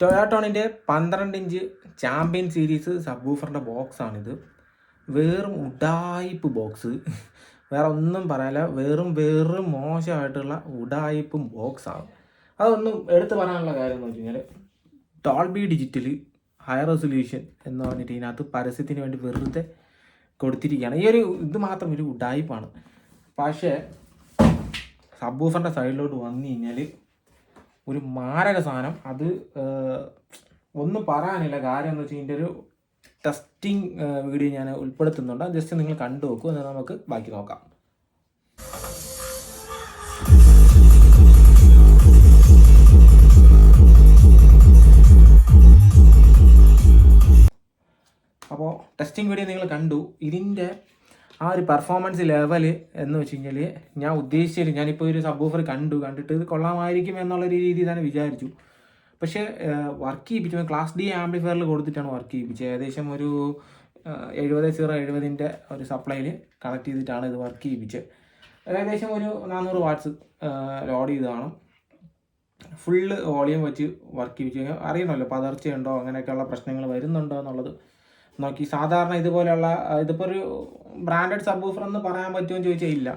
ടൊയാട്ടോണിന്റെ പന്ത്രണ്ട് inch champion series sub box ബോക്സാണിത് വെറും ഉഡായിപ്പ് ബോക്സ് വേറെ ഒന്നും പറയാനില്ല. വെറും വെറും മോശമായിട്ടുള്ള ഉഡായിപ്പും ബോക്സാണ് അതൊന്നും എടുത്തു പറയാനുള്ള കാര്യം എന്ന് വെച്ച് കഴിഞ്ഞാൽ ഡോൾബി ഡിജിറ്റൽ ഹയർ റെസൊല്യൂഷൻ എന്ന് പറഞ്ഞിട്ട് ഇതിനകത്ത് പരസ്യത്തിന് വേണ്ടി വെറുതെ കൊടുത്തിരിക്കുകയാണ്. ഈ ഒരു ഇത് മാത്രം ഒരു ഉഡായിപ്പാണ് പക്ഷേ സബ്ബൂഫറിന്റെ സൈഡിലോട്ട് വന്നു കഴിഞ്ഞാൽ ഒരു മാരക സാധനം. അത് ഒന്നും പറയാനില്ല. കാര്യം എന്ന് വെച്ചാൽ ഇതിന്റെ ഒരു ടെസ്റ്റിംഗ് വീഡിയോ ഞാൻ ഉൾപ്പെടുത്തുന്നുണ്ട്. ജസ്റ്റ് നിങ്ങൾ കണ്ടു നോക്കൂ. എന്നാൽ നമുക്ക് ബാക്കി നോക്കാം. അപ്പോൾ ടെസ്റ്റിംഗ് വീഡിയോ നിങ്ങൾ കണ്ടു. ഇതിന്റെ ആ ഒരു പെർഫോമൻസ് ലെവൽ എന്ന് വെച്ച് കഴിഞ്ഞാൽ ഞാൻ ഉദ്ദേശിച്ചത് ഞാനിപ്പോൾ ഒരു സബ് ഓഫർ കണ്ടു കണ്ടിട്ട് ഇത് കൊള്ളാമായിരിക്കും എന്നുള്ളൊരു രീതിയിൽ തന്നെ വിചാരിച്ചു. പക്ഷേ വർക്ക് ചെയ്യിപ്പിച്ചു. ക്ലാസ് ഡി ആംപ്ലിഫയറിൽ കൊടുത്തിട്ടാണ് വർക്ക് ചെയ്യിപ്പിച്ചത്. ഏകദേശം ഒരു എഴുപത് സീറോ എഴുപതിന്റെ ഒരു സപ്ലൈയിൽ കണക്ട് ചെയ്തിട്ടാണ് ഇത് വർക്ക് ചെയ്യിപ്പിച്ചത്. ഏകദേശം ഒരു നാനൂറ് വാട്ട്സ് ലോഡ് ചെയ്തതാണ് ഫുള്ള് വോളിയം വെച്ച് വർക്ക് ചെയ്യിപ്പിച്ചു അറിയണമല്ലോ പതർച്ചയുണ്ടോ? അങ്ങനെയൊക്കെയുള്ള പ്രശ്നങ്ങൾ വരുന്നുണ്ടോ എന്നുള്ളത്. നോക്കി സാധാരണ ഇതുപോലെയുള്ള ഇതിപ്പോൾ ഒരു ബ്രാൻഡഡ് സബ് ഊഫർ എന്ന് പറയാൻ പറ്റുമെന്ന് ചോദിച്ചാൽ ഇല്ല.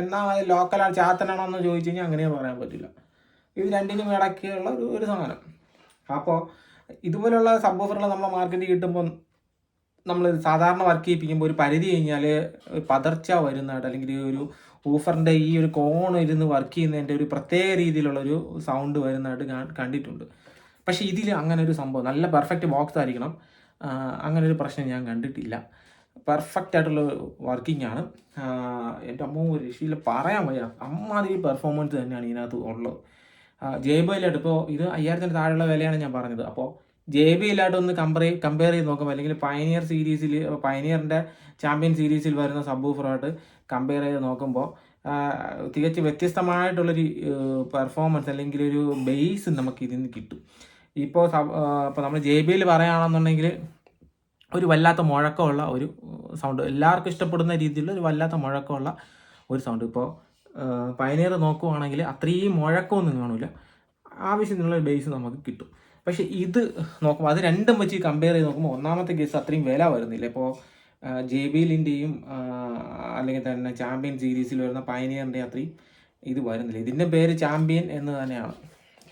എന്നാൽ ലോക്കലാണ് ചാത്തനാണോ എന്ന് ചോദിച്ചു കഴിഞ്ഞാൽ അങ്ങനെ പറയാൻ പറ്റില്ല. ഇത് രണ്ടിനും ഇടയ്ക്കുള്ള ഒരു ഒരു സാധനം. അപ്പോൾ ഇതുപോലെയുള്ള സബ് ഓഫറുകൾ നമ്മളെ മാർക്കറ്റിൽ കിട്ടുമ്പോൾ നമ്മൾ സാധാരണ വർക്ക് ചെയ്യിപ്പിക്കുമ്പോൾ ഒരു പരിധി കഴിഞ്ഞാൽ പതർച്ച വരുന്നതായിട്ട് അല്ലെങ്കിൽ ഒരു ഊഫറിന്റെ ഈ ഒരു കോൺ ഇരുന്ന് വർക്ക് ചെയ്യുന്നതിന്റെ ഒരു പ്രത്യേക രീതിയിലുള്ളൊരു സൗണ്ട് വരുന്നതായിട്ട് കണ്ടിട്ടുണ്ട്. പക്ഷേ ഇതിൽ അങ്ങനെ ഒരു സംഭവം നല്ല പെർഫെക്റ്റ് ബോക്സ് ആയിരിക്കണം. ആ, അങ്ങനെ ഒരു പ്രശ്നം ഞാൻ കണ്ടിട്ടില്ല. പെർഫെക്റ്റ് ആയിട്ടുള്ള വർക്കിംഗ് ആണ്. എന്റെ അമ്മ ഒരു രക്ഷയിൽ പറയാൻ വയ്യ. അമ്മാതിരി പെർഫോമൻസ് തന്നെയാണ് ഇതിനകത്ത് ഉള്ളത്. ജെ ബി എല്ലായിട്ട് ഇപ്പോൾ ഇത് അയ്യായിരത്തിന് താഴെയുള്ള വിലയാണ് ഞാൻ പറഞ്ഞത്. അപ്പോൾ ജെ ബി ഒന്ന് കമ്പയർ കമ്പയർ ചെയ്ത് നോക്കുമ്പോൾ അല്ലെങ്കിൽ പയനിയർ സീരീസിൽ പയനിയറിന്റെ ചാമ്പ്യൻ സീരീസിൽ വരുന്ന സബ് കമ്പയർ ചെയ്ത് നോക്കുമ്പോൾ തികച്ചും വ്യത്യസ്തമായിട്ടുള്ളൊരു പെർഫോമൻസ് അല്ലെങ്കിൽ ഒരു ബേസ് നമുക്ക് ഇതിൽ നിന്ന് കിട്ടും. ഇപ്പോൾ ഇപ്പോൾ നമ്മൾ ജെ ബിയിൽ പറയുകയാണെന്നുണ്ടെങ്കിൽ ഒരു വല്ലാത്ത മുഴക്കമുള്ള ഒരു സൗണ്ട് എല്ലാവർക്കും ഇഷ്ടപ്പെടുന്ന രീതിയിലുള്ള ഒരു വല്ലാത്ത മുഴക്കമുള്ള ഒരു സൗണ്ട് ഇപ്പോൾ പയനീർ നോക്കുവാണെങ്കിൽ അത്രയും മുഴക്കമൊന്നും കാണില്ല ആവശ്യത്തിനുള്ള ബേസ് നമുക്ക് കിട്ടും. പക്ഷേ ഇത് നോക്കുമ്പോൾ അത് രണ്ടും വെച്ച് കമ്പയർ ചെയ്ത് നോക്കുമ്പോൾ ഒന്നാമത്തെ കേസ് അത്രയും വില വരുന്നില്ല. ഇപ്പോൾ ജെ ബിലിന്റെയും അല്ലെങ്കിൽ തന്നെ ചാമ്പ്യൻ സീരീസിൽ വരുന്ന പയനിയറിന്റെ അത്രയും ഇത് വരുന്നില്ല. ഇതിന്റെ പേര് ചാമ്പ്യൻ എന്ന് തന്നെയാണ്.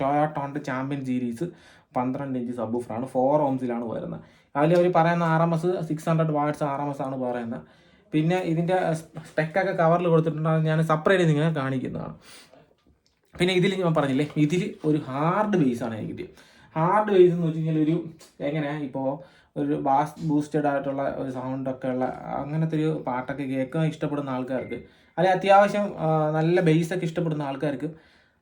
ടൊയോട്ടോണ്ട് ചാമ്പ്യൻ സീരീസ് പന്ത്രണ്ട് ഇഞ്ച് സബ് സബ്ബൂഫറാണ് ഫോർ ഓംസിലാണ് വരുന്നത് അതിൽ അവർ പറയുന്ന R M S six hundred watts R M S ആണ് പറയുന്നത് പിന്നെ ഇതിന്റെ സ്പെക്കൊക്കെ കവറിൽ കൊടുത്തിട്ടുണ്ട്. അത് ഞാൻ സെപ്പറേറ്റ് നിങ്ങളെ കാണിക്കുന്നതാണ്. പിന്നെ ഇതിൽ ഞാൻ പറഞ്ഞില്ലേ ഇതിൽ ഒരു ഹാർഡ് ബേസ് ആണ് എനിക്ക് ഹാർഡ് ബേസ് എന്ന് വെച്ച് ഒരു എങ്ങനെ ഇപ്പോൾ ഒരു ബാസ് ബൂസ്റ്റഡ് ആയിട്ടുള്ള ഒരു സൗണ്ടൊക്കെ ഉള്ള അങ്ങനത്തെ ഒരു പാട്ടൊക്കെ കേൾക്കാൻ ഇഷ്ടപ്പെടുന്ന ആൾക്കാർക്ക് അല്ലെങ്കിൽ അത്യാവശ്യം നല്ല ബേസ് ഒക്കെ ഇഷ്ടപ്പെടുന്ന ആൾക്കാർക്ക്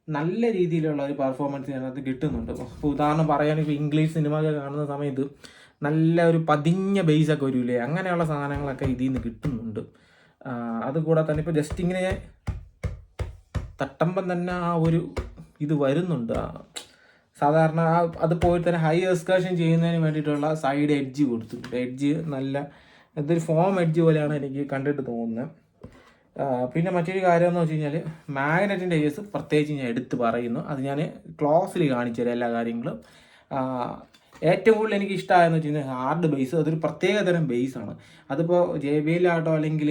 നല്ല രീതിയിലുള്ള ഒരു പെർഫോമൻസ് ഇതിനകത്ത് കിട്ടുന്നുണ്ട്. ഇപ്പോൾ ഉദാഹരണം പറയുകയാണെങ്കിൽ ഇംഗ്ലീഷ് സിനിമയൊക്കെ കാണുന്ന സമയത്ത് നല്ല ഒരു പതിഞ്ഞ ബേസ് ഒക്കെ വരൂലേ? അങ്ങനെയുള്ള സാധനങ്ങളൊക്കെ ഇതിൽ നിന്ന് കിട്ടുന്നുണ്ട് അതുകൂടാതെ തന്നെ ഇപ്പോൾ ജസ്റ്റ് ഇങ്ങനെ തട്ടമ്പം തന്നെ ആ ഒരു ഇത് വരുന്നുണ്ട്. സാധാരണ ആ അത് പോയി തന്നെ ഹൈ എക്സ്കർഷൻ ചെയ്യുന്നതിന് വേണ്ടിയിട്ടുള്ള സൈഡ് എഡ്ജ് കൊടുത്തിട്ടുണ്ട്. എഡ്ജ് നല്ല ഇതൊരു ഫോം എഡ്ജ് പോലെയാണ് എനിക്ക് കണ്ടിട്ട് തോന്നുന്നത്. പിന്നെ മറ്റൊരു കാര്യം എന്ന് വെച്ച് കഴിഞ്ഞാൽ മാഗ്നറ്റിന്റെ കേസ് പ്രത്യേകിച്ച് ഞാൻ എടുത്ത് പറയുന്നു. അത് ഞാൻ ക്ലോസിൽ കാണിച്ചു തരാം എല്ലാ കാര്യങ്ങളും. ഏറ്റവും കൂടുതൽ എനിക്ക് ഇഷ്ടമായെന്ന് വെച്ച് കഴിഞ്ഞാൽ ഹാർഡ് ബേസ് അതൊരു പ്രത്യേക തരം ബേസ് ആണ്. അതിപ്പോൾ ജെ ബി എല്ലാട്ടോ അല്ലെങ്കിൽ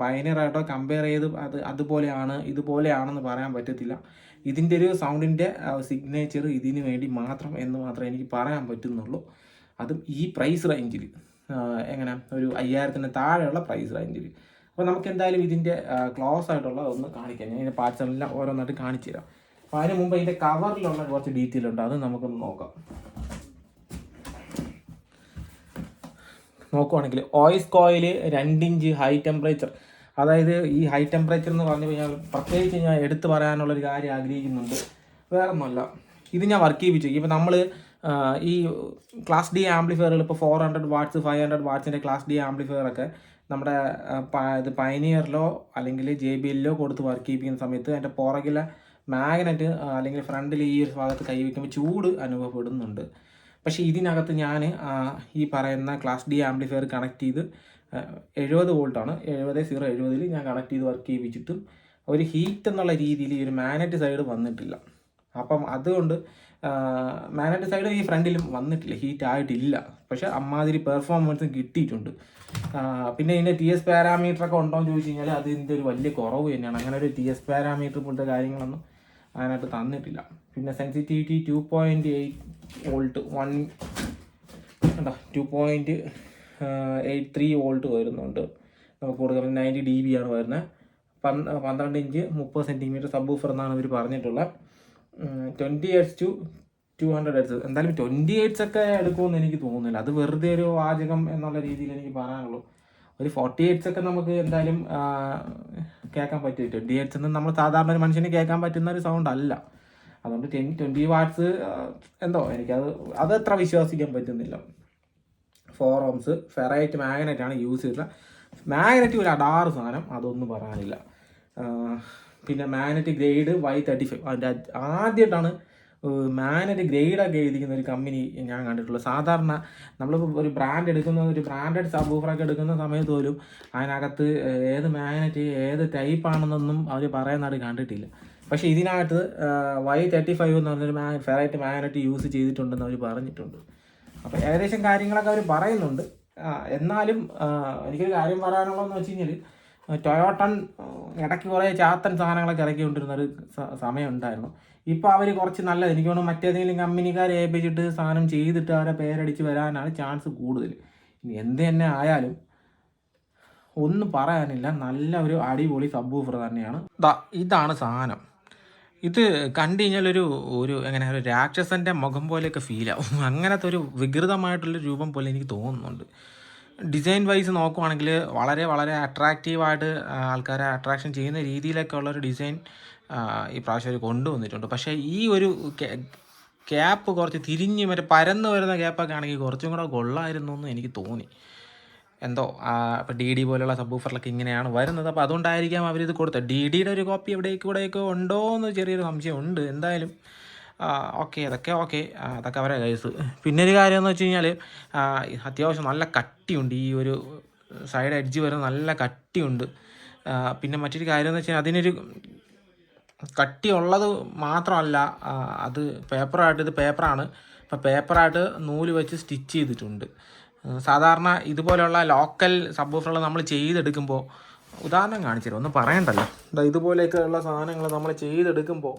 പയനറായിട്ടോ കമ്പയർ ചെയ്ത് അത് അതുപോലെയാണ് ഇതുപോലെയാണെന്ന് പറയാൻ പറ്റത്തില്ല. ഇതിന്റെ ഒരു സൗണ്ടിന്റെ സിഗ്നേച്ചർ ഇതിന് വേണ്ടി മാത്രം എന്ന് മാത്രമേ എനിക്ക് പറയാൻ പറ്റുന്നുള്ളൂ. അതും ഈ പ്രൈസ് റേഞ്ചിൽ എങ്ങനെ? ഒരു അയ്യായിരത്തിന് താഴെയുള്ള പ്രൈസ് റേഞ്ചിൽ അപ്പോൾ നമുക്ക് എന്തായാലും ഇതിന്റെ ക്ലോസ് ആയിട്ടുള്ള ഒന്ന് കാണിക്കാം. ഞാൻ ഇതിന്റെ പാർട്സ് എല്ലാം ഓരോന്നായിട്ട് കാണിച്ചു തരാം. അപ്പോൾ അതിന് മുമ്പ് ഇതിന്റെ കവറിലുള്ള കുറച്ച് ഡീറ്റെയിൽ ഉണ്ട്. അത് നമുക്കൊന്ന് നോക്കാം. നോക്കുവാണെങ്കിൽ ഓയിസ് കോയിൽ രണ്ടിഞ്ച് ഹൈ ടെമ്പറേച്ചർ അതായത് ഈ ഹൈ ടെമ്പറേച്ചർ എന്ന് പറഞ്ഞു കഴിഞ്ഞാൽ പ്രത്യേകിച്ച് ഞാൻ എടുത്തു പറയാനുള്ളൊരു കാര്യം ആഗ്രഹിക്കുന്നുണ്ട്. വേറെ ഒന്നുമല്ല ഇത് ഞാൻ വർക്ക് ചെയ്യിപ്പിച്ചു. ഇപ്പോൾ നമ്മൾ ഈ ക്ലാസ് ഡി ആംപ്ലിഫയറുകൾ ഇപ്പോൾ four hundred watts five hundred വാട്ട്സിന്റെ class D ആംപ്ലിഫയറൊക്കെ നമ്മുടെ ഇത് പൈനിയറിലോ അല്ലെങ്കിൽ ജെ ബി എല്ലിലോ കൊടുത്ത് വർക്ക് ചെയ്യിപ്പിക്കുന്ന സമയത്ത് അതിന്റെ പുറകിലെ മാഗ്നറ്റ് അല്ലെങ്കിൽ ഫ്രണ്ടിൽ ഈ ഒരു ഭാഗത്ത് കൈ വയ്ക്കുമ്പോൾ ചൂട് അനുഭവപ്പെടുന്നുണ്ട്. പക്ഷേ ഇതിനകത്ത് ഞാൻ ഈ പറയുന്ന ക്ലാസ് ഡി ആംപ്ലിഫയർ കണക്ട് ചെയ്ത് എഴുപത് വോൾട്ടാണ് എഴുപത് സീറോ എഴുപതിൽ ഞാൻ കണക്ട് ചെയ്ത് വർക്ക് ചെയ്യിപ്പിച്ചിട്ടും ഒരു ഹീറ്റ് എന്നുള്ള രീതിയിൽ ഈ ഒരു മാഗ്നറ്റ് സൈഡ് വന്നിട്ടില്ല. അപ്പം അതുകൊണ്ട് മാനറ്റ് സൈഡ് ഈ ഫ്രണ്ടിലും വന്നിട്ടില്ല ഹീറ്റ് ആയിട്ടില്ല. പക്ഷെ അമ്മാതിരി പെർഫോമൻസും കിട്ടിയിട്ടുണ്ട്. പിന്നെ ഇതിന്റെ ടി എസ് പാരാമീറ്റർ ഒക്കെ ഉണ്ടോ എന്ന് ചോദിച്ചു കഴിഞ്ഞാൽ അതിന്റെ ഒരു വലിയ കുറവ് തന്നെയാണ്. അങ്ങനെ ഒരു ടി എസ് പാരാമീറ്റർ പോലത്തെ കാര്യങ്ങളൊന്നും അതിനകത്ത് തന്നിട്ടില്ല. പിന്നെ sensitivity two point eight volt one എന്താ two point eight three volt വരുന്നുണ്ട്. നമുക്ക് കൊടുക്കുന്നത് നയന്റി ഡി ബി ആണ് വരുന്നത് പന്ത് പന്ത്രണ്ട് ഇഞ്ച് മുപ്പത് സെന്റിമീറ്റർ സബ് എന്നാണ് ഇവർ പറഞ്ഞിട്ടുള്ളത് twenty eight to two hundred eights എന്തായാലും ട്വന്റി എയ്റ്റ്സ് ഒക്കെ എടുക്കുമെന്ന് എനിക്ക് തോന്നുന്നില്ല. അത് വെറുതെ ഒരു വാചകം എന്നുള്ള രീതിയിൽ എനിക്ക് പറയാനുള്ളൂ. ഒരു ഫോർട്ടി എയ്റ്റ്സ് ഒക്കെ നമുക്ക് എന്തായാലും കേൾക്കാൻ പറ്റും. ട്വന്റി എയ്റ്റ്സ് എന്ന് നമ്മൾ സാധാരണ ഒരു മനുഷ്യന് കേൾക്കാൻ പറ്റുന്ന ഒരു സൗണ്ട് അല്ല. അതുകൊണ്ട് ടെൻ ട്വന്റി വാട്ട്സ് എന്തോ എനിക്കത് അത് അത്ര വിശ്വസിക്കാൻ പറ്റുന്നില്ല. ഫോർ ഓംസ് ഫെറൈറ്റ് മാഗ്നറ്റ് ആണ് യൂസ് ചെയ്തത് മാഗ്നറ്റ് ഒരു അടാറ് സാധനം അതൊന്നും പറയാനില്ല. പിന്നെ magnet grade Y thirty five അതിന്റെ ആദ്യമായിട്ടാണ് മാഗ്നറ്റ് ഗ്രേഡൊക്കെ എഴുതിക്കുന്ന ഒരു കമ്പനി ഞാൻ കണ്ടിട്ടുള്ളൂ. സാധാരണ നമ്മൾ ഒരു ബ്രാൻഡ് എടുക്കുന്ന ഒരു ബ്രാൻഡഡ് സബൂഫറൊക്കെ എടുക്കുന്ന സമയത്ത് പോലും അതിനകത്ത് ഏത് മാനറ്റ് ഏത് ടൈപ്പാണെന്നൊന്നും അവർ പറയുന്നത് കണ്ടിട്ടില്ല. പക്ഷേ ഇതിനകത്ത് വൈ തേർട്ടി ഫൈവ് എന്ന് പറഞ്ഞൊരു മാ ഫെറൈറ്റ് മാനറ്റ് യൂസ് ചെയ്തിട്ടുണ്ടെന്ന് അവർ പറഞ്ഞിട്ടുണ്ട്. അപ്പോൾ ഏകദേശം കാര്യങ്ങളൊക്കെ അവർ പറയുന്നുണ്ട്. എന്നാലും എനിക്കൊരു കാര്യം പറയാനുള്ളതെന്ന് വെച്ച് കഴിഞ്ഞാൽ ടൊയോട്ടൺ ഇടയ്ക്ക് കുറേ ചാത്തൻ സാധനങ്ങളൊക്കെ ഇറക്കിക്കൊണ്ടിരുന്ന ഒരു സമയം ഉണ്ടായിരുന്നു ഇപ്പോൾ അവർ കുറച്ച് നല്ലത്. എനിക്ക് തോന്നുന്നു മറ്റേതെങ്കിലും കമ്പനിക്കാരെ ഏൽപ്പിച്ചിട്ട് സാധനം ചെയ്തിട്ട് അവരെ പേരടിച്ച് വരാനാണ് ചാൻസ് കൂടുതൽ ഇനി എന്ത് തന്നെ ആയാലും ഒന്നും പറയാനില്ല. നല്ല ഒരു അടിപൊളി സബ് ഊഫർ തന്നെയാണ് ഇതാണ് സാധനം. ഇത് കണ്ടു കഴിഞ്ഞാൽ ഒരു ഒരു എങ്ങനെ ഒരു രാക്ഷസന്റെ മുഖം പോലെയൊക്കെ ആവും. അങ്ങനത്തെ ഒരു വികൃതമായിട്ടുള്ള രൂപം പോലെ എനിക്ക് തോന്നുന്നുണ്ട്. ഡിസൈൻ വൈസ് നോക്കുവാണെങ്കിൽ വളരെ വളരെ അട്രാക്റ്റീവായിട്ട് ആൾക്കാരെ അട്രാക്ഷൻ ചെയ്യുന്ന രീതിയിലൊക്കെ ഉള്ളൊരു ഡിസൈൻ ഈ പ്രാവശ്യം കൊണ്ടുവന്നിട്ടുണ്ട്. പക്ഷേ ഈ ഒരു ക്യാപ്പ് കുറച്ച് തിരിഞ്ഞ് മറ്റേ പരന്ന് വരുന്ന ക്യാപ്പൊക്കെ ആണെങ്കിൽ കുറച്ചും കൂടെ കൊള്ളായിരുന്നു എന്ന് എനിക്ക് തോന്നി. എന്തോ ഇപ്പോൾ ഡി ഡി പോലുള്ള സബ് ഊഫറിലൊക്കെ ഇങ്ങനെയാണ് വരുന്നത്. അപ്പോൾ അതുകൊണ്ടായിരിക്കാം അവരിത് കൊടുത്തത്. ഡി ഡിയുടെ ഒരു കോപ്പി എവിടേക്ക് ഇവിടെയൊക്കെ ഉണ്ടോ എന്ന് ചെറിയൊരു സംശയം ഉണ്ട് എന്തായാലും ഓക്കെ അതൊക്കെ ഓക്കെ. അതൊക്കെ അവരെ കേസ് പിന്നെ ഒരു കാര്യം എന്ന് വെച്ച് കഴിഞ്ഞാൽ അത്യാവശ്യം നല്ല കട്ടിയുണ്ട്. ഈ ഒരു സൈഡ് എഡ്ജ് വരെ നല്ല കട്ടിയുണ്ട്. പിന്നെ മറ്റൊരു കാര്യം എന്ന് വെച്ചാൽ അതിനൊരു കട്ടിയുള്ളത് മാത്രമല്ല അത് പേപ്പറായിട്ട് ഇത് പേപ്പറാണ് അപ്പോൾ പേപ്പറായിട്ട് നൂൽ വെച്ച് സ്റ്റിച്ച് ചെയ്തിട്ടുണ്ട്. സാധാരണ ഇതുപോലെയുള്ള ലോക്കൽ സബ്ബൂഫറുകൾ നമ്മൾ ചെയ്തെടുക്കുമ്പോൾ ഉദാഹരണം കാണിച്ചു തരും. ഒന്നും പറയണ്ടല്ലോ. ഇതാ ഇതുപോലെയൊക്കെയുള്ള സാധനങ്ങൾ നമ്മൾ ചെയ്തെടുക്കുമ്പോൾ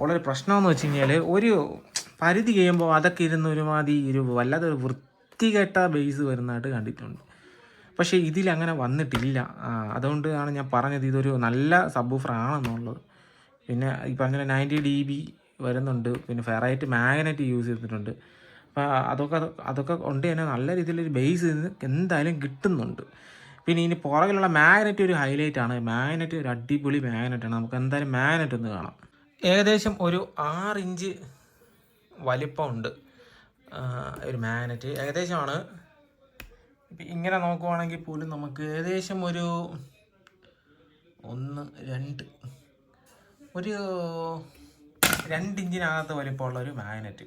ഉള്ളൊരു പ്രശ്നമെന്ന് വെച്ച് കഴിഞ്ഞാൽ ഒരു പരിധി കഴിയുമ്പോൾ അതൊക്കെ ഇരുന്ന് ഒരുമാതിരി ഒരു വല്ലാതെ വൃത്തികെട്ട ബേസ് വരുന്നതായിട്ട് കണ്ടിട്ടുണ്ട്. പക്ഷേ ഇതിലങ്ങനെ വന്നിട്ടില്ല. അതുകൊണ്ടാണ് ഞാൻ പറഞ്ഞത് ഇതൊരു നല്ല സബ്ബൂഫർ ആണെന്നുള്ളത്. പിന്നെ ഈ അങ്ങനെ നയന്റി ഡി ബി വരുന്നുണ്ട്. പിന്നെ ഫെറൈറ്റ് മാഗ്നറ്റ് യൂസ് ചെയ്തിട്ടുണ്ട്. അപ്പോൾ അതൊക്കെ അതൊക്കെ കൊണ്ട് തന്നെ നല്ല രീതിയിലൊരു ബേസ് എന്തായാലും കിട്ടുന്നുണ്ട്. പിന്നെ ഇനി പുറകിലുള്ള മാഗ്നറ്റ് ഒരു ഹൈലൈറ്റ് ആണ്. മാഗ്നറ്റ് ഒരു അടിപൊളി മാഗ്നറ്റാണ് നമുക്ക് എന്തായാലും മാഗ്നറ്റ് ഒന്ന് കാണാം. ഏകദേശം ഒരു ആറ് ഇഞ്ച് വലിപ്പമുണ്ട് ഒരു മാഗ്നറ്റ്. ഏകദേശമാണ്. ഇങ്ങനെ നോക്കുവാണെങ്കിൽ പോലും നമുക്ക് ഏകദേശം ഒരു ഒന്ന് രണ്ട് ഒരു രണ്ട് ഇഞ്ചിനകത്ത് വലിപ്പമുള്ള ഒരു മാഗ്നറ്റ്.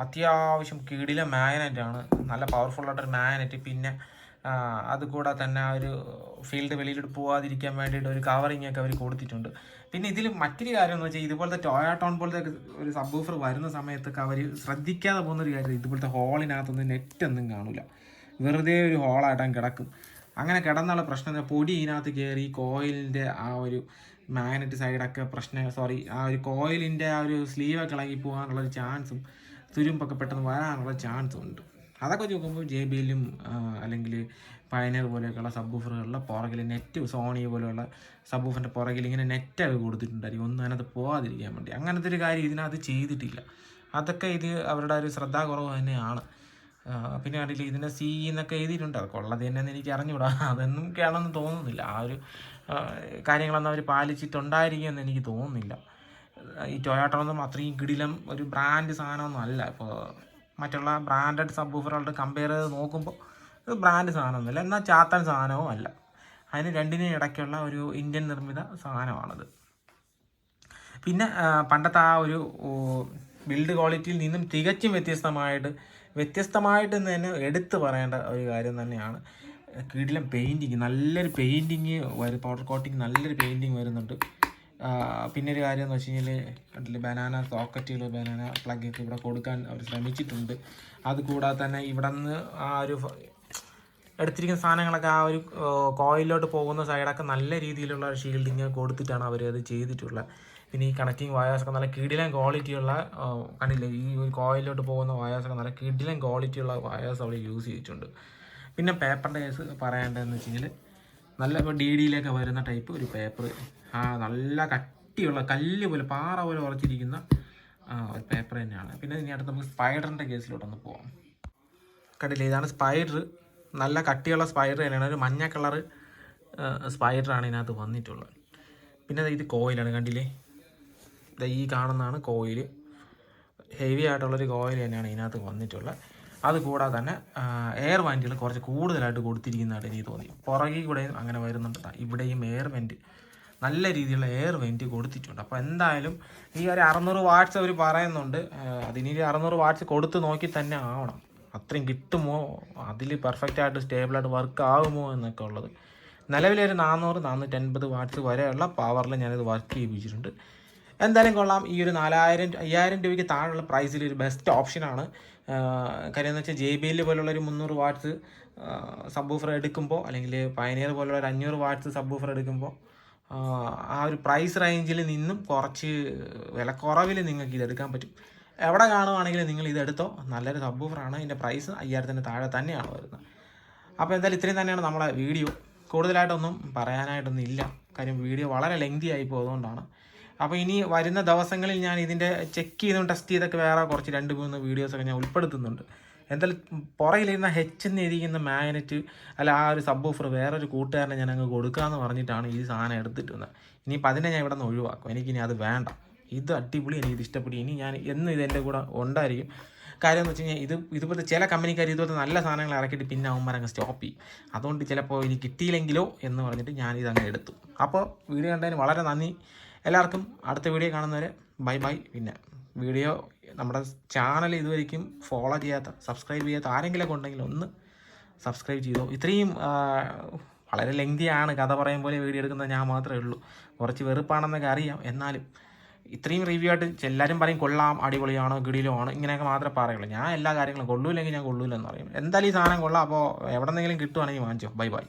അത്യാവശ്യം കിടില മാഗ്നറ്റാണ്. നല്ല പവർഫുള്ളായിട്ടൊരു മാഗ്നറ്റ്. പിന്നെ ആ, അത് കൂടെ തന്നെ ഒരു ഫീൽഡ് വെളിയിലോട്ട് പോവാതിരിക്കാൻ വേണ്ടിയിട്ട് ഒരു കവറിങ് ഒക്കെ അവർ കൊടുത്തിട്ടുണ്ട്. പിന്നെ ഇതിൽ മറ്റൊരു കാര്യം എന്ന് വെച്ചാൽ ഇതുപോലത്തെ ടോയാട്ടോൺ പോലത്തെ ഒരു സബ്ബൂഫർ വരുന്ന സമയത്തൊക്കെ അവർ ശ്രദ്ധിക്കാതെ പോകുന്ന ഒരു കാര്യം ഇതുപോലത്തെ ഹോളിനകത്തൊന്നും നെറ്റ് ഒന്നും കാണില്ല വെറുതെ ഒരു ഹോളായിട്ടാൻ കിടക്കും. അങ്ങനെ കിടന്നുള്ള പ്രശ്നം പൊടി ഇതിനകത്ത് കയറി കോയിലിന്റെ ആ ഒരു മാഗ്നറ്റ് സൈഡൊക്കെ പ്രശ്നം സോറി ആ ഒരു കോയിലിന്റെ ആ ഒരു സ്ലീവൊക്കെ ഇളകി പോകാനുള്ള ഒരു ചാൻസും തുരുമ്പൊക്കെ പെട്ടെന്ന് വരാനുള്ള ചാൻസും ഉണ്ട്. അതൊക്കെ വെച്ച് നോക്കുമ്പോൾ ജെ ബി എല്ലും അല്ലെങ്കിൽ പയനർ പോലെയൊക്കെയുള്ള സബ്ബൂഫറുകളിലെ പുറകിൽ നെറ്റ് സോണി പോലെയുള്ള സബ്ബൂഫറിന്റെ പുറകിൽ ഇങ്ങനെ നെറ്റൊക്കെ കൊടുത്തിട്ടുണ്ടായിരിക്കും. ഒന്നും അതിനകത്ത് പോകാതിരിക്കാൻ വേണ്ടി. അങ്ങനത്തെ ഒരു കാര്യം ഇതിനകത്ത് ചെയ്തിട്ടില്ല. അതൊക്കെ ഇത് അവരുടെ ഒരു ശ്രദ്ധാകുറവ് തന്നെയാണ്. പിന്നെ കണ്ടില്ല ഇതിന്റെ സി എന്നൊക്കെ എഴുതിയിട്ടുണ്ട്. അത് കൊള്ളത് തന്നെയെന്ന് എനിക്ക് അറിഞ്ഞുകൂടാ. അതൊന്നും കേണമെന്ന് തോന്നുന്നില്ല. ആ ഒരു കാര്യങ്ങളൊന്നും അവർ പാലിച്ചിട്ടുണ്ടായിരിക്കുമെന്ന് എനിക്ക് തോന്നുന്നില്ല. ഈ ടൊയാട്ട ഒന്നും അത്രയും കിടിലം ഒരു ബ്രാൻഡ് സാധനമൊന്നും അല്ല. ഇപ്പോൾ മറ്റുള്ള ബ്രാൻഡഡ് സബ് ഊഫറുകളുടെ കമ്പയർ ചെയ്ത് നോക്കുമ്പോൾ ഇത് ബ്രാൻഡ് സാധനമൊന്നുമില്ല. എന്നാൽ ചാത്തൻ സാധനവും അല്ല. അതിന് രണ്ടിനും ഇടയ്ക്കുള്ള ഒരു ഇന്ത്യൻ നിർമ്മിത സാധനമാണത്. പിന്നെ പണ്ടത്തെ ആ ഒരു ബിൽഡ് ക്വാളിറ്റിയിൽ നിന്നും തികച്ചും വ്യത്യസ്തമായിട്ട് വ്യത്യസ്തമായിട്ട് തന്നെ എടുത്തു പറയേണ്ട ഒരു കാര്യം തന്നെയാണ്. കീടിലും പെയിന്റിങ് നല്ലൊരു പെയിന്റിങ് വരും പൗഡർ കോട്ടിങ് നല്ലൊരു പെയിന്റിങ് വരുന്നുണ്ട്. പിന്നെ ഒരു കാര്യം എന്ന് വെച്ച് കഴിഞ്ഞാൽ അതിൽ ബനാന സോക്കറ്റുകൾ ബനാന പ്ലഗൊക്കെ ഇവിടെ കൊടുക്കാൻ അവർ ശ്രമിച്ചിട്ടുണ്ട്. അതുകൂടാതെ തന്നെ ഇവിടെ നിന്ന് ആ ഒരു എടുത്തിരിക്കുന്ന സാധനങ്ങളൊക്കെ ആ ഒരു കോയിലോട്ട് പോകുന്ന സൈഡൊക്കെ നല്ല രീതിയിലുള്ള ഷീൽഡിങ് കൊടുത്തിട്ടാണ് അവർ അത് ചെയ്തിട്ടുള്ളത്. പിന്നെ ഈ കണക്റ്റിംഗ് വയേഴ്സൊക്കെ നല്ല കിടിലൻ ക്വാളിറ്റിയുള്ള കണ്ടില്ലേ ഈ ഒരു കോയിലോട്ട് പോകുന്ന വയേഴ്സൊക്കെ നല്ല കിടിലൻ ക്വാളിറ്റിയുള്ള വയേഴ്സ് അവർ യൂസ് ചെയ്തിട്ടുണ്ട്. പിന്നെ പേപ്പറിന്റെ കേസ് പറയേണ്ടതെന്ന് വെച്ച് കഴിഞ്ഞാൽ നല്ല ഇപ്പോൾ ഡി ഡിയിലൊക്കെ വരുന്ന ടൈപ്പ് ഒരു പേപ്പർ ആ നല്ല കട്ടിയുള്ള കല്ല് പോലെ പാറ പോലെ ഉറച്ചിരിക്കുന്ന ഒരു പേപ്പർ തന്നെയാണ്. പിന്നെ ഇനി അടുത്ത് നമുക്ക് സ്പൈഡറിന്റെ കേസിലോട്ടൊന്ന് പോവാം. കണ്ടില്ലേ ഇതാണ് സ്പൈഡർ നല്ല കട്ടിയുള്ള സ്പൈഡർ തന്നെയാണ്. ഒരു മഞ്ഞ കളറ് സ്പൈഡറാണ് ഇതിനകത്ത് വന്നിട്ടുള്ളത്. പിന്നെ ഇത് കോയിലാണ് കണ്ടില്ലേ? ഈ കാണുന്നതാണ് കോയിൽ ഹെവി ആയിട്ടുള്ളൊരു കോയിൽ തന്നെയാണ് ഇതിനകത്ത് വന്നിട്ടുള്ളത്. അതുകൂടാതെ തന്നെ എയർ വെന്റുകൾ കുറച്ച് കൂടുതലായിട്ട് കൊടുത്തിരിക്കുന്നതായിട്ട് എനിക്ക് തോന്നി. പുറകിൽ കൂടെയും അങ്ങനെ വരുന്നുണ്ട് ഇവിടെയും എയർ വെന്റ് നല്ല രീതിയിലുള്ള എയർ വെന്റ് കൊടുത്തിട്ടുണ്ട്. അപ്പോൾ എന്തായാലും ഈ ഒരു അറുന്നൂറ് വാട്സ് അവർ പറയുന്നുണ്ട്. അതിന് അറുന്നൂറ് വാട്ട്സ് കൊടുത്ത് നോക്കി തന്നെ ആവണം. അത്രയും കിട്ടുമോ? അതിൽ പെർഫെക്റ്റ് ആയിട്ട് സ്റ്റേബിളായിട്ട് വർക്ക് ആകുമോ എന്നൊക്കെ ഉള്ളത്. നിലവിലൊരു നാനൂറ് നാനൂറ്റി അൻപത് വാട്ട്സ് വരെയുള്ള പവറിൽ ഞാനിത് വർക്ക് ചെയ്യിപ്പിച്ചിട്ടുണ്ട്. എന്തായാലും കൊള്ളാം. ഈ ഒരു നാലായിരം അയ്യായിരം രൂപയ്ക്ക് താഴെയുള്ള പ്രൈസിൽ ഒരു ബെസ്റ്റ് ഓപ്ഷനാണ് കാര്യം എന്ന് വെച്ചാൽ ജെ ബി എൽ പോലുള്ള ഒരു മുന്നൂറ് വാട്ട്സ് സബ് എടുക്കുമ്പോൾ അല്ലെങ്കിൽ പയനിയർ പോലുള്ള ഒരു അഞ്ഞൂറ് വാട്ട്സ് സബ് എടുക്കുമ്പോൾ ആ ഒരു പ്രൈസ് റേഞ്ചിൽ നിന്നും കുറച്ച് വിലക്കുറവിൽ നിങ്ങൾക്ക് ഇത് എടുക്കാൻ പറ്റും. എവിടെ കാണുവാണെങ്കിലും നിങ്ങൾ ഇതെടുത്തോ നല്ലൊരു സബ് ഊഫറാണ് ഇതിന്റെ പ്രൈസ് അയ്യായിരത്തിന്റെ താഴെ തന്നെയാണ് വരുന്നത്. അപ്പോൾ എന്തായാലും ഇത്രയും തന്നെയാണ് നമ്മളെ വീഡിയോ കൂടുതലായിട്ടൊന്നും പറയാനായിട്ടൊന്നും ഇല്ല. കാര്യം വീഡിയോ വളരെ ലെങ്തി ആയി പോകുന്നതുകൊണ്ടാണ് അപ്പോൾ ഇനി വരുന്ന ദിവസങ്ങളിൽ ഞാൻ ഇതിന്റെ ചെക്ക് ചെയ്തും ടെസ്റ്റ് ചെയ്തൊക്കെ വേറെ കുറച്ച് രണ്ട് മൂന്ന് വീഡിയോസൊക്കെ ഞാൻ ഉൾപ്പെടുത്തുന്നുണ്ട്. എന്തായാലും പുറകിലിരുന്ന ഹെച്ച് എന്ന് എഴുതിക്കുന്ന മാഗ്നറ്റ് അല്ല ആ ഒരു സബ് ഓഫർ വേറൊരു കൂട്ടുകാരനെ ഞാൻ അങ്ങ് കൊടുക്കാമെന്ന് പറഞ്ഞിട്ടാണ് ഈ സാധനം എടുത്തിട്ട് വന്നത് ഇനിയിപ്പോൾ അതിനെ ഞാൻ ഇവിടെ നിന്ന് ഒഴിവാക്കും. എനിക്കിനി അത് വേണ്ട. ഇത് അടിപൊളി എനിക്ക് ഇത് ഇഷ്ടപ്പെട്ടു. ഇനി ഞാൻ എന്നും ഇത് എന്റെ കൂടെ ഉണ്ടായിരിക്കും. കാര്യം എന്ന് വെച്ച് കഴിഞ്ഞാൽ ഇത് ഇതുപോലത്തെ ചില കമ്പനിക്കാർ ഇതുപോലത്തെ നല്ല സാധനങ്ങൾ ഇറക്കിയിട്ട് പിന്നെ അവന്മാർ അങ്ങ് സ്റ്റോപ്പ് ചെയ്യും. അതുകൊണ്ട് ചിലപ്പോൾ ഇനി കിട്ടിയില്ലെങ്കിലോ എന്ന് പറഞ്ഞിട്ട് ഞാൻ ഇതങ്ങ് എടുത്തു. അപ്പോൾ വീഡിയോ കണ്ടതിന് വളരെ നന്ദി. എല്ലാവർക്കും അടുത്ത വീഡിയോ കാണുന്നവരെ ബൈ ബൈ. പിന്നെ വീഡിയോ നമ്മുടെ ചാനൽ ഇതുവരെയും ഫോളോ ചെയ്യാത്ത സബ്സ്ക്രൈബ് ചെയ്യാത്ത ആരെങ്കിലുമൊക്കെ ഉണ്ടെങ്കിൽ ഒന്ന് സബ്സ്ക്രൈബ് ചെയ്തോ. ഇത്രയും വളരെ ലെങ്തിയാണ് കഥ പറയും പോലെ വീഡിയോ എടുക്കുന്നത് ഞാൻ മാത്രമേ ഉള്ളൂ. കുറച്ച് വെറുപ്പാണെന്നൊക്കെ അറിയാം. എന്നാലും ഇത്രയും റിവ്യൂ ആയിട്ട് എല്ലാവരും പറയും കൊള്ളാം അടിപൊളിയാണോ ഗിഡിലോ ആണോ ഇങ്ങനെയൊക്കെ മാത്രമേ പറയുള്ളൂ. ഞാൻ എല്ലാ കാര്യങ്ങളും കൊള്ളൂല്ലെങ്കിൽ ഞാൻ കൊള്ളൂലെന്ന് പറയും. എന്തായാലും ഈ സാധനം കൊള്ളാം. അപ്പോൾ എവിടെ നിന്നെങ്കിലും കിട്ടുവാണെങ്കിൽ വാങ്ങിച്ചോ. Bye bye.